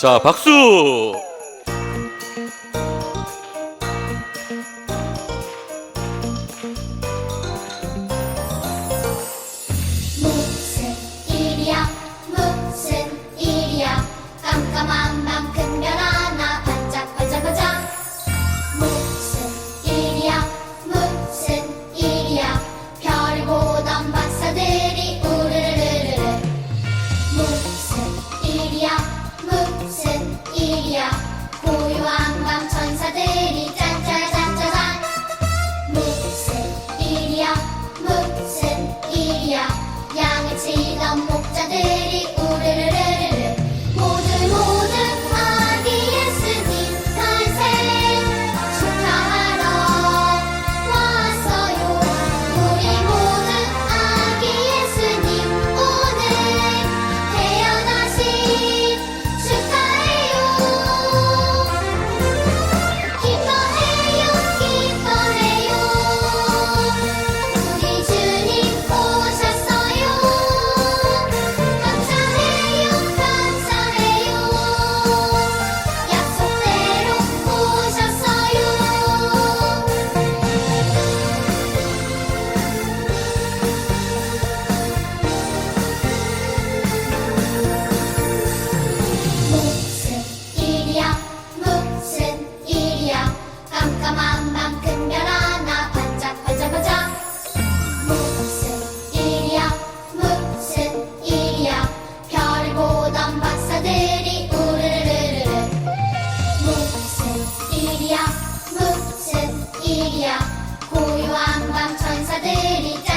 자, 박수! ছিলাম মুক্তাদেরই 왕왕 천사들이